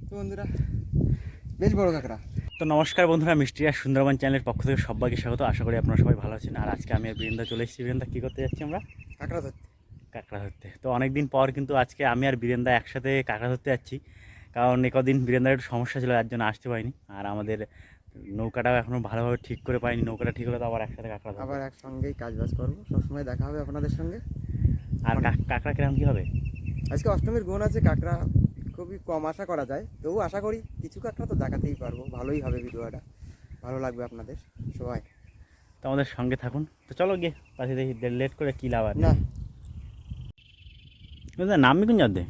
তো বন্ধুরা বেশ বড় কাঁকড়া। তো নমস্কার বন্ধুরা মিষ্টি আর সুন্দরবন চ্যানেলের পক্ষ থেকে সবাইকে স্বাগত। আশা করি আপনারা সবাই ভালো আছেন। আর আজকে আমি আর বীরেন্দা চলে এসেছি। বীরেন্দা কী করতে যাচ্ছি আমরা? কাঁকড়া ধরতে। কাঁকড়া ধরতে। তো অনেক দিন পর কিন্তু আজকে আমি আর বীরেন্দা একসাথে কাঁকড়া ধরতে যাচ্ছি। কারণ একদিন বীরেন্দার একটু সমস্যা ছিল যার জন্য আসতে পারিনি। আর আমাদের নৌকাটাও এখনও ভালোভাবে ঠিক করে পাইনি। নৌকাটা ঠিক হলে তো আবার একসাথে কাঁকড়া আবার একসঙ্গেই কাজ বাজ করব। সবসময় দেখা হবে আপনাদের সঙ্গে। আর কাঁকড়া কীরকম কী হবে? আজকে অষ্টমীর গুণ আছে কাঁকড়া। খুবই কম আশা করা যায়। তবু আশা করি কিছু কাঁকড়া তো দেখাতেই পারব। ভালোই হবে ভিডিওটা। ভালো লাগবে আপনাদের সবাই। তো আমাদের সঙ্গে থাকুন। তো চলো গিয়ে পাশে দেখি লেট করে কী লাভ আর না। নামবি কোন যাতে।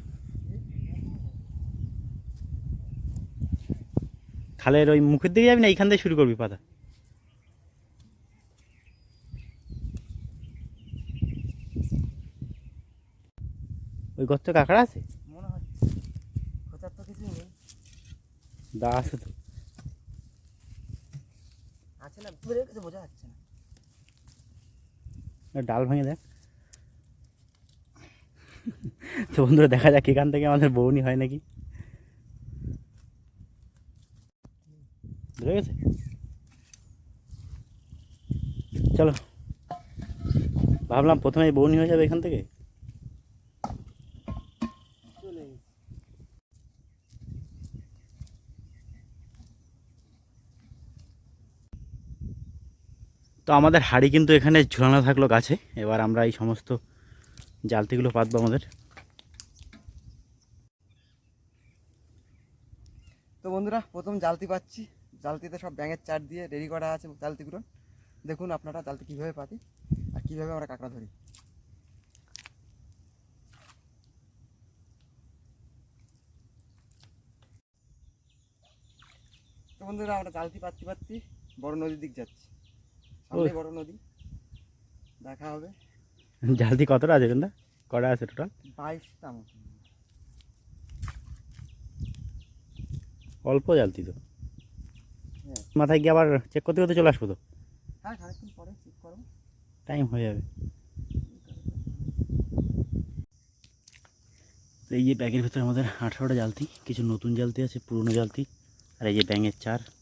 খালের ওই মুখের দিকে যাবি না? এইখান থেকে শুরু করবি পাতা। ওই গর্তে কাঁকড়া আছে মনে হয় খোঁচার তো কিছুই নেই দা আছে তো। আছে না? দূরে কিছু বোঝা যাচ্ছে না। ডাল ভেঙে দেখ তো বন্ধুরা দেখা যাক এখান থেকে আমাদের বৌনি হয় নাকি। গেছে? চলো ভাবলাম প্রথমে বৌনি হয়ে যাবে এখান থেকে চলে তো আমাদের হাড়ি কিন্তু এখানে ঝুলানো থাকল গাছে। এবার আমরা এই সমস্ত জালতিগুলো পাতবো আমাদের। তো বন্ধুরা, প্রথম জালতি পাচ্ছি। জালতিতে সব ব্যাঙের চার দিয়ে রেডি করা আছে জালতিগুলো। দেখুন আপনারা জালতি কীভাবে পাতি আর কীভাবে আমরা কাঁকড়া ধরি। তো বন্ধুরা, আমরা জালতি পাচ্ছি পাচ্ছি বড় নদীর দিক যাচ্ছি। সামনে বড় নদী। দেখা হবে। জালতি কতটা আছে কিন্তু? কটা আছে টোটাল বাইশটা মতো। অল্প জালতি তো। হ্যাঁ। মাথায় গিয়ে আবার চেক করতে করতে চলে আসব তো? হ্যাঁ খানিকক্ষণ পরে চেক করব। টাইম হয়ে যাবে। তো এই যে ব্যাগের ভিতরে আমাদের আঠারোটা জালতি কিছু নতুন জালতি আছে পুরনো জালতি আর এই যে ব্যাঙের চার আসতে বলছি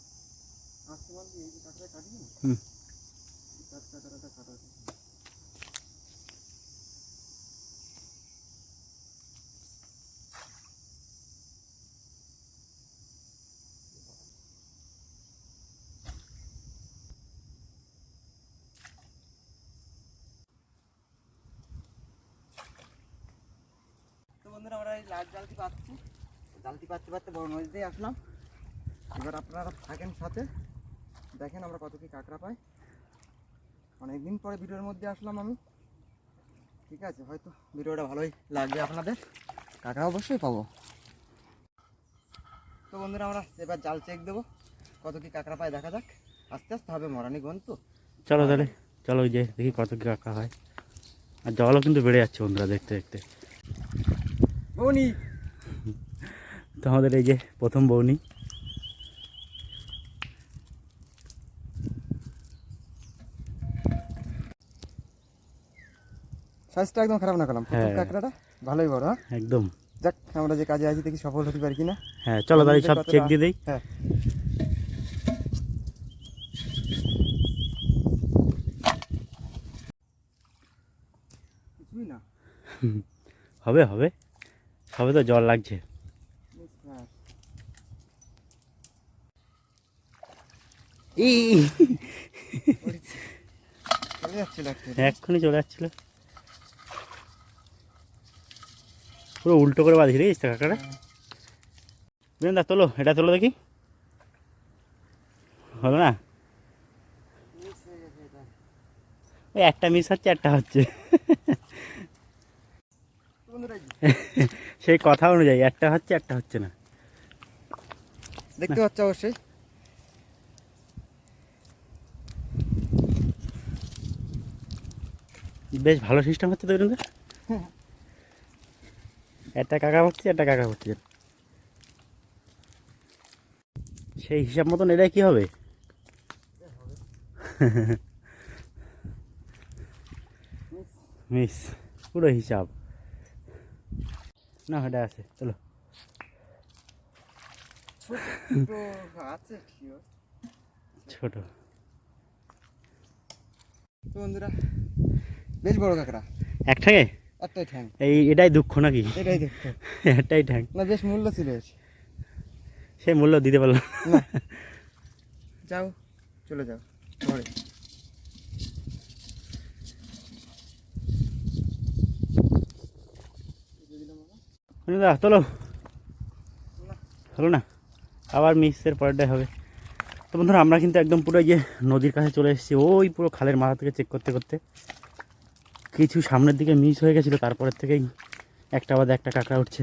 এই যে কাঁকড়া কাটবি না বন্ধুরা, আমরা এই লাল জালতি পাচ্ছি জালতি পাচ্তে পাচ্তে বড় নদীতেই আসলাম। এবার আপনারা থাকেন সাথে। দেখেন আমরা কত কি কাঁকড়া পাই। অনেকদিন পরে ভিডিওর মধ্যে আসলাম আমি। ঠিক আছে হয়তো ভিডিওটা ভালোই লাগবে আপনাদের। কাঁকড়া অবশ্যই পাবো। তো বন্ধুরা আমরা এবার জাল চেক দেবো। কত কি কাঁকড়া পাই দেখা যাক। আস্তে আস্তে হবে মরানি গন তো। চলো তাহলে চলো ওই যে দেখি কত কি কাঁকড়া হয়। আর জলও কিন্তু বেড়ে যাচ্ছে বন্ধুরা দেখতে দেখতে। বৌনি! তো আমাদের এই যে প্রথম বৌনি। সাইজটা একদম খারাপ না করলাম। প্রথম হ্যাঁ। কাঁকড়াটা ভালোই বড় হ্যাঁ। একদম। যাক আমরা যে কাজে আছি দেখি সফল হতে পারি কিনা। হ্যাঁ চলো তাহলে সব চেক দিয়ে দিই। হ্যাঁ। হবে হবে। সবে তো জল লাগছে। হ্যাঁ। এক্ষুনি চলে যাচ্ছিল। পুরো উল্টো করে বাঁধি রে কাকাটা দা তোলো এটা তোলো দেখি। হলো না? হয়ে ওই একটা মিস হচ্ছে একটা হচ্ছে। সেই কথা অনুযায়ী একটা হচ্ছে একটা হচ্ছে না। দেখতে পাচ্ছ অবশ্যই। বেশ ভালো সিস্টেম হচ্ছে তো বীরেন্দ্র একটা কাকা হচ্ছে একটা কাকা হচ্ছে সেই হিসাব মতন এটাই কি হবে? মিস পুরো হিসাব। না এটা আছে চলো। ছোট। বন্ধুরা বেশ বড় কাঁকড়া। একটাকে? একটাই ঠ্যাং। এই এটাই দুঃখ নাকি? এটাই দেখো। একটাই ঠ্যাং। না বেশ মূল্য ছিল। সে মূল্য দিতে পারলাম। না। যাও চলে যাও ঘরে। দা চলো হলো না। আবার মিক্সের পরেরটাই হবে। তো বন্ধুরা আমরা কিন্তু একদম পুরো গিয়ে নদীর কাছে চলে এসেছি। ওই পুরো খালের মাথা থেকে চেক করতে করতে। কিছু সামনের দিকে মিস হয়ে গেছিল তারপরের থেকেই একটা বাদে একটা কাঁকড়া উঠছে।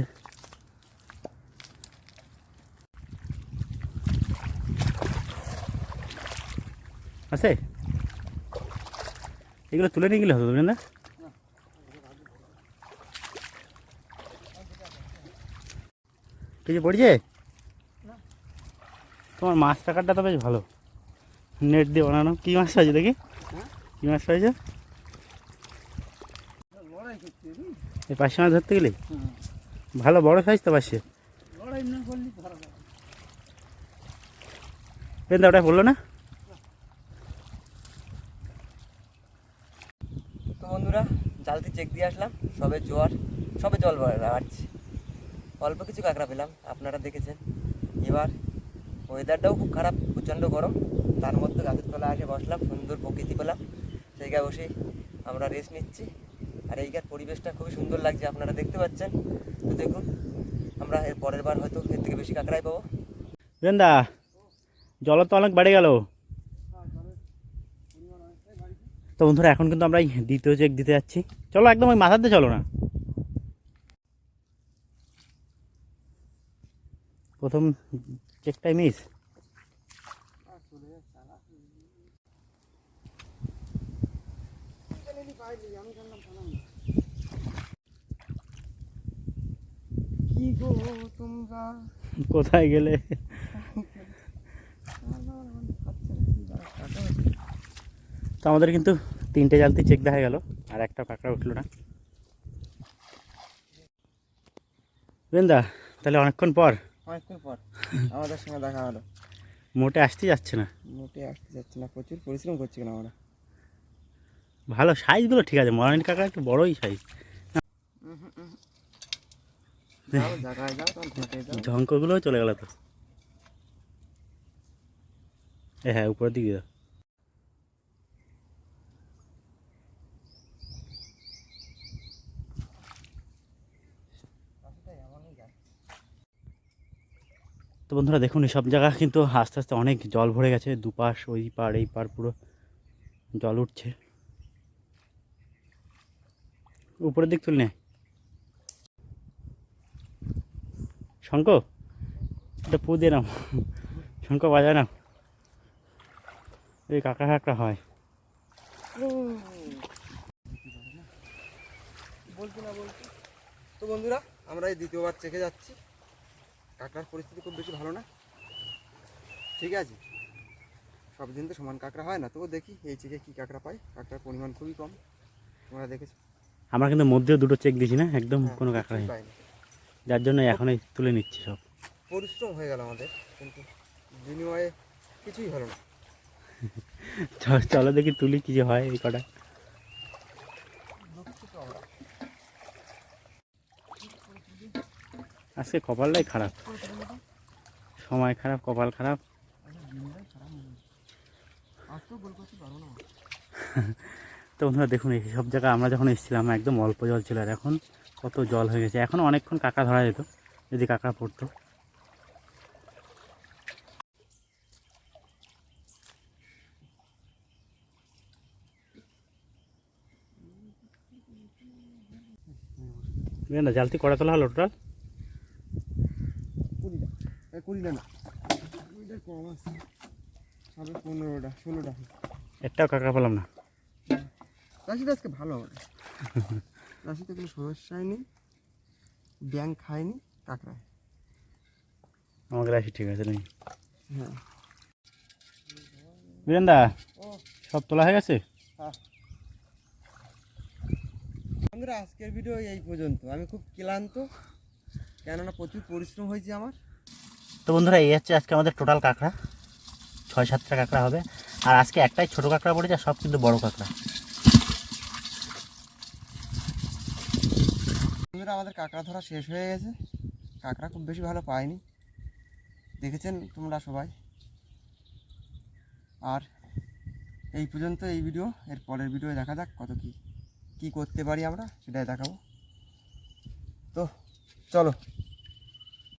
আছে এগুলো তুলে নিয়ে গেলে হতো তুমি না? কিছু পড়ছে? তোমার মাছ টাকারটা তো বেশ ভালো। নেট দিয়ে বানানো। কী মাছ পাইছো দেখি? কী মাছ করছি এই পাশে মাছ ধরতে গেলে? ভালো, বড় সাইজ তো পাশে। লড়াই না করলে ধরা যাবে পেন ওটা বলল না? তো বন্ধুরা জালতি চেক দিয়ে আসলাম। সবে জোয়ার, সবে জল বাড়ছে। অল্প কিছু কাঁকড়া পেলাম, আপনারা দেখেছেন। এবার ওয়েদারটাও খুব খারাপ, প্রচণ্ড গরম। তার মধ্যে গাছের তলায় এসে বসলাম, সুন্দর প্রকৃতি পেলাম। জায়গায় বসে আমরা রেস্ট নিচ্ছি। আর এইকার পরিবেশটা খুবই সুন্দর লাগছে, আপনারা দেখতে পাচ্ছেন। তো দেখুন, আমরা এর পরের বার হয়তো এর থেকে বেশি কাঁকড়াই পাবো। বৃন্দা জল তো অনেক বেড়ে গেল। তো বন্ধুরা, এখন কিন্তু আমরা দ্বিতীয় চেক দিতে যাচ্ছি। চলো একদম ওই মাথাতে চলো না। প্রথম চেকটাই মিস কোথায় গেলে? তো আমাদের কিন্তু তিনটে জালতি চেক দেখা গেল আর একটা কাঁকড়া উঠল না। বৃন্দা তাহলে অনেকক্ষণ পর অনেকক্ষণ পর আমাদের সঙ্গে দেখা হলো। মোটে আসতে যাচ্ছে না। মোটে আসতে যাচ্ছে না প্রচুর পরিশ্রম করছি কেন আমরা? ভালো সাইজগুলো ঠিক আছে মরানি কাঁকড়া একটু বড়ই সাইজ যাও জায়গায় যাও তখন ঘুরতে যাও ঝঙ্কগুলোও চলে গেল তো। হ্যাঁ উপরের দিকে তো বন্ধুরা, দেখুন সব জায়গা কিন্তু আস্তে আস্তে অনেক জল ভরে গেছে। দুপাশ, ওই পার এই পার পুরো জল উঠছে। উপরের দিক তুলে নে শঙ্ক এটা পু দিয়ে নাও। শঙ্ক বাজায় না। এই কাঁকড়া কাঁকড়া হয়। বলছি না বলছি। তো বন্ধুরা আমরা এই দ্বিতীয়বার চেকে যাচ্ছি। কাঁকড়ার পরিস্থিতি খুব বেশি ভালো না। ঠিক আছে? সব দিন তো সমান কাঁকড়া হয় না। তবু দেখি এই চেকে কি কাঁকড়া পাই। কাঁকড়ার পরিমাণ খুবই কম। তোমরা দেখেছ? আমরা কিন্তু মধ্যেও দুটো চেক দিছি না? একদম হ্যাঁ, কোনো কাঁকড়া পাইনি। যার জন্য এখনই তুলে নিচ্ছি সব। পরিশ্রম হয়ে গেল আমাদের কিন্তু বিনিময়ে কিছুই হলো না। চলো চলো দেখি তুলি কি যে হয় এই কটা। আজকে কপালটাই খারাপ। সময় খারাপ কপাল খারাপ। তো বন্ধুরা দেখুন এই সব জায়গায় আমরা যখন এসেছিলাম একদম অল্প জল ছিল আর এখন কত জল হয়ে গেছে। এখন অনেকক্ষণ কাকা ধরা যেত যদি কাকা পড়তো। না জালতি কড়া তোলা হলো টোটাল কুড়িটা। এই কুড়িটা না। কুড়িটা কম আছে। সবে পনেরোটা ষোলোটা। একটাও কাকা পেলাম না। আজকে ভালো হবে রাশিতে কোনো সমস্যাই নেই ব্যাং খায়নি কাঁকড়ায় আমাকে রাখি ঠিক আছে নেই হ্যাঁ। বীরেন্দা ও সব তোলা হয়ে গেছে? বন্ধুরা আজকের ভিডিও এই পর্যন্ত। আমি খুব ক্লান্ত কেননা প্রচুর পরিশ্রম হয়েছে আমার। তো বন্ধুরা এই হচ্ছে আজকে আমাদের টোটাল কাঁকড়া। ছয় সাতটা কাঁকড়া হবে। আর আজকে একটাই ছোট কাঁকড়া পড়েছে আর সব কিন্তু বড় কাঁকড়া। বন্ধুরা আমাদের কাঁকড়া ধরা শেষ হয়ে গেছে। কাঁকড়া খুব বেশি ভালো পায়নি দেখেছেন তোমরা সবাই। আর এই পর্যন্ত এই ভিডিও, এর পরের ভিডিও দেখা যাক কত কি, কী করতে পারি আমরা, সেটাই দেখাবো। তো চলো।